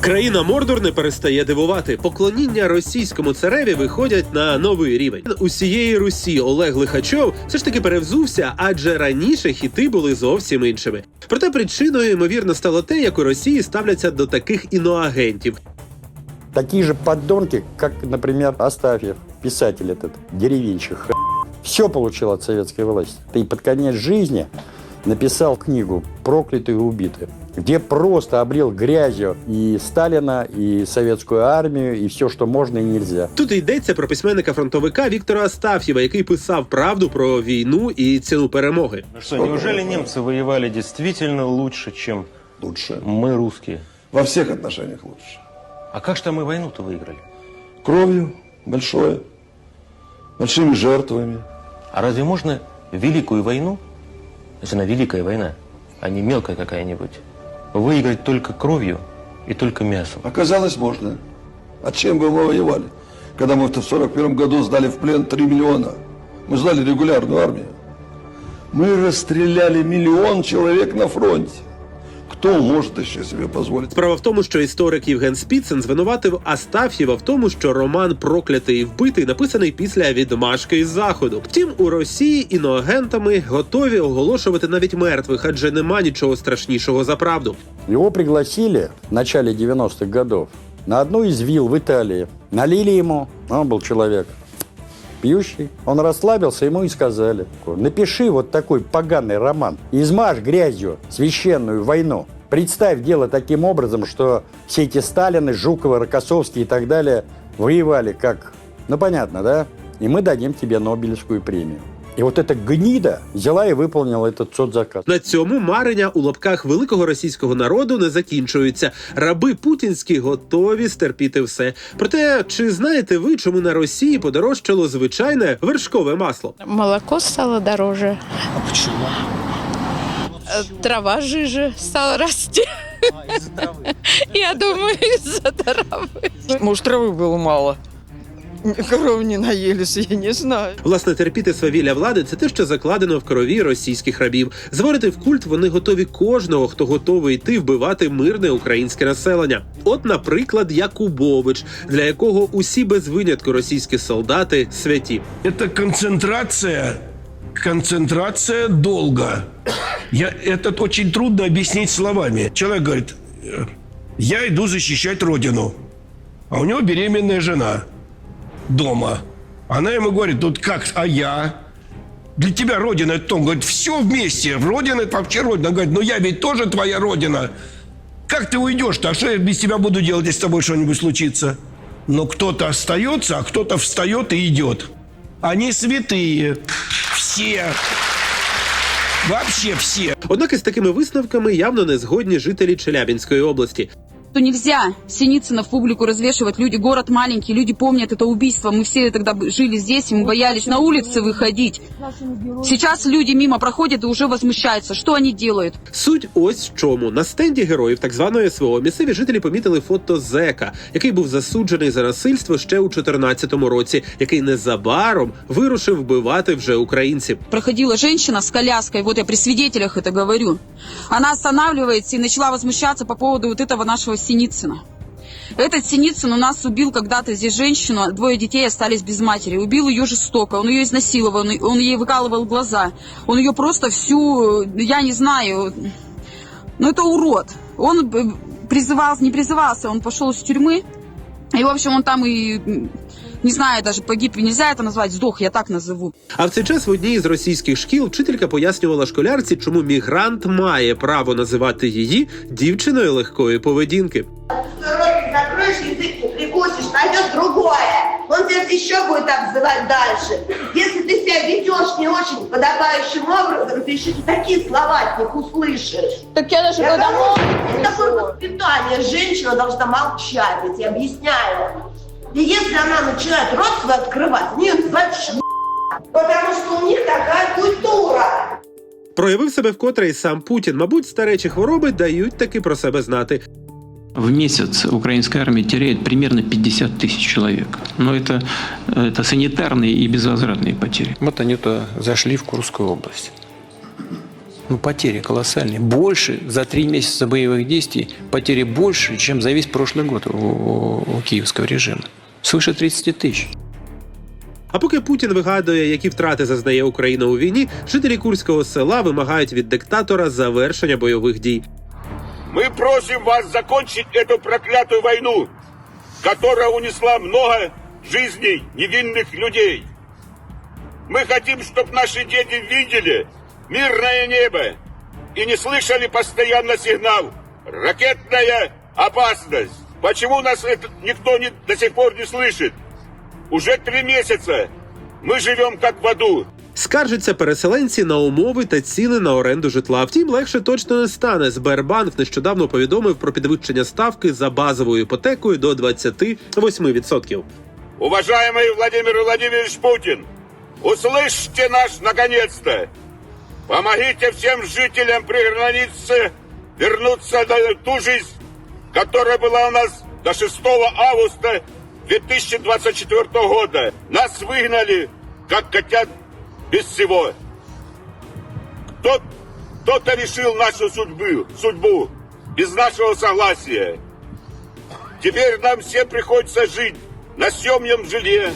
Країна Мордор не перестає дивувати. Поклоніння російському цареві виходять на новий рівень. Усієї Русі Олег Лихачов все ж таки перевзувся, адже раніше хіти були зовсім іншими. Проте причиною ймовірно стало те, як у Росії ставляться до таких іноагентів. Такие же подонки, как, например, Астафьев, писатель этот, деревенщик. Все получил от советской власти. И под конец жизни написал книгу «Проклятые и убитые», где просто обрел грязью и Сталина, и советскую армию, и все, что можно и нельзя. Тут йдеться про письменника-фронтовика Віктора Астаф'єва, який писав правду про війну і ціну перемоги. Ну что, неужели немцы воевали действительно лучше, чем Лучше. мы, русские? Во всех отношениях лучше. А как же мы войну-то выиграли? Кровью большое, большими жертвами. А разве можно великую войну, если она великая война, а не мелкая какая-нибудь, выиграть только кровью и только мясом? Оказалось, можно. А чем бы мы воевали? Когда мы в 1941 году сдали в плен 3 миллиона. Мы сдали регулярную армию. Мы расстреляли миллион человек на фронте. Кто может еще себе позволить? Справа в тому, що історик Євген Спіцин звинуватив Астаф'єва в тому, що роман Проклятий і вбитий написаний після відмашки із заходу. Втім, у Росії іноагентами готові оголошувати навіть мертвих, адже нема нічого страшнішого за правду. Его пригласили в начале 90-х годов на одну из вилл в Италии. Налили ему, он был человек пьющий. Он расслабился, ему и сказали, напиши вот такой поганый роман, измажь грязью священную войну. Представь дело таким образом, что все эти Сталины, Жуковы, Рокоссовские и так далее воевали как... Ну, понятно, да? И мы дадим тебе Нобелевскую премию. И вот эта гнида взяла и выполнила этот соцзаказ. На цьому марення у лапках великого російського народу не закінчуються. Раби путінські готові стерпіти все. Проте, чи знаєте ви, чому на Росії подорожчало звичайне вершкове масло? Молоко стало дороже. А почему? Трава жиже стала расти. Я думаю, из-за травы. Может, травы было мало. Коров не наелись, я не знаю. Власне, терпіти свавілля влади це те, що закладено в крові російських рабів. Зворити в культ вони готові кожного, хто готовий йти вбивати мирне українське населення. От, наприклад, Якубович, для якого усі без винятку російські солдати святі. Это концентрация, концентрация долга. Я, это очень трудно объяснить словами. Человек говорит, э, я иду защищать родину, а у него беременная жена дома. Она ему говорит, тут как, а я? Для тебя родина это том, говорит, все вместе, родина это вообще родина. Он говорит, ну я ведь тоже твоя родина. Как ты уйдешь-то? А что я без тебя буду делать, если с тобой что-нибудь случится? Но кто-то остается, а кто-то встает и идет. Они святые. Все. Вообще все. Однак із такими висновками явно не згодні жителі Челябінської області. что нельзя Синицына в публику развешивать. Люди, город маленький, люди помнят это убийство. Мы все тогда б- жили здесь, и мы боялись на улицы выходить. Сейчас люди мимо проходят и уже возмущаются. Что они делают? Суть ось в чому на стенді героїв так званої СВО місцеві жителі помітили фото зека, який був засуджений за насильство ще у 2014 році, який незабаром вирушив вбивати вже українців. Проходила женщина с коляской, вот я при свидетелях это говорю. Она останавливается и начала возмущаться по поводу вот этого нашего Синицына. Этот Синицын у нас убил когда-то здесь женщину, двое детей остались без матери. Убил ее жестоко, он ее изнасиловал, он- ей выкалывал глаза. Он ее просто всю, я не знаю, ну это урод. Он призывался, не призывался, он пошел из тюрьмы. И, в общем, он там и, не знаю, даже погиб, нельзя это назвать, сдох, я так назову. А в цей час в одній із російських шкіл вчителька пояснювала школярці, чому мігрант має право називати її дівчиною легкої поведінки. рот закроешь, язык не прикусишь, найдет другое. Он тебя еще будет обзывать дальше. Если ты себя ведешь не очень подобающим образом, ты еще и такие слова от них услышишь. Так я даже Я кому такое воспитание? Женщина должна молчать, я тебе объясняю. И если она начинает рот свой открывать, они ее называют ш***. Потому что у них такая культура. Проявив себе вкотре і сам Путін. Мабуть, старечі хвороби дають таки про себе знати. В месяц украинская армия теряет примерно 50 тысяч человек. Но это, это санитарные и безвозвратные потери. Вот они-то зашли в Курскую область. Ну, потери колоссальные. Больше за три месяца боевых действий потери больше, чем за весь прошлый год у, у- у киевского режима. Свыше 30 тысяч. А поки Путін вигадує, які втрати зазнає Україна у війні, жителі курського села вимагають від диктатора завершення бойових дій. Мы просим вас закончить эту проклятую войну, которая унесла много жизней невинных людей. Мы хотим, чтобы наши дети видели мирное небо и не слышали постоянно сигнал «Ракетная опасность». Почему нас это никто не, до сих пор не слышит? Уже три месяца мы живем как в аду. Скаржаться переселенці на умови та ціни на оренду житла. Втім, легше точно не стане. Сбербанк нещодавно повідомив про підвищення ставки за базовою іпотекою до 28%. Уважаемый Владимир Владимирович Путин, услышьте нас наконец-то. Помогите всем жителям приграницы вернуться на ту жизнь, которая была у нас до 6 августа 2024 года. Нас выгнали, как котят, без всего. Кто- Кто-то решил нашу судьбу, судьбу без нашего согласия. Теперь нам всем приходится жить на съемном жилье,